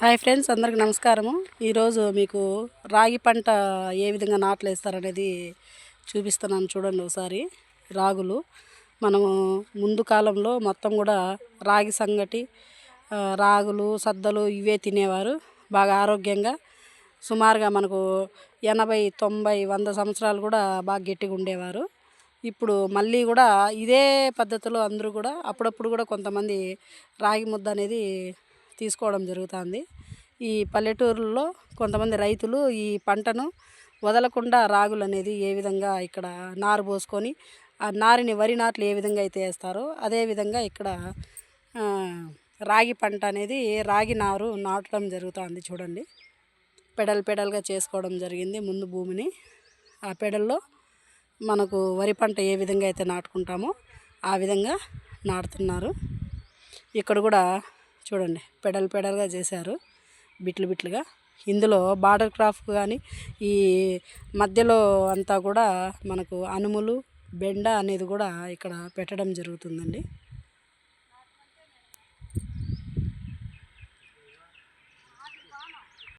Hi friends అందరికి నమస్కారము. ఈరోజు మీకు రాగి పంట ఏ విధంగా నాట్లు వేస్తారనేది చూపిస్తున్నాను చూడండి ఒకసారి. రాగులు మనము ముందు కాలంలో మొత్తం కూడా రాగి సంగటి రాగులు సద్దలు ఇవే తినేవారు. బాగా ఆరోగ్యంగా సుమారుగా మనకు ఎనభై తొంభై వంద సంవత్సరాలు కూడా బాగా గట్టిగా ఉండేవారు. ఇప్పుడు మళ్ళీ కూడా ఇదే పద్ధతిలో అందరూ కూడా అప్పుడప్పుడు కూడా కొంతమంది రాగి ముద్ద అనేది తీసుకోవడం జరుగుతుంది. ఈ పల్లెటూరులో కొంతమంది రైతులు ఈ పంటను వదలకుండా రాగులు అనేది ఏ విధంగా ఇక్కడ నారు పోసుకొని ఆ నారిని వరి నాట్లు ఏ విధంగా అయితే వేస్తారో అదేవిధంగా ఇక్కడ రాగి పంట అనేది రాగి నారు నాటడం జరుగుతుంది చూడండి. పెడల్ పెడల్గా చేసుకోవడం జరిగింది ముందు భూమిని. ఆ పెడల్లో మనకు వరి పంట ఏ విధంగా అయితే నాటుకుంటామో ఆ విధంగా నాటుతున్నారు. ఇక్కడ కూడా చూడండి పెడల్ పెడల్గా చేశారు బిట్లు బిట్లుగా. ఇందులో బార్డర్ క్రాఫ్ట్ కానీ ఈ మధ్యలో అంతా కూడా మనకు అనుములు బెండ అనేది కూడా ఇక్కడ పెట్టడం జరుగుతుందండి.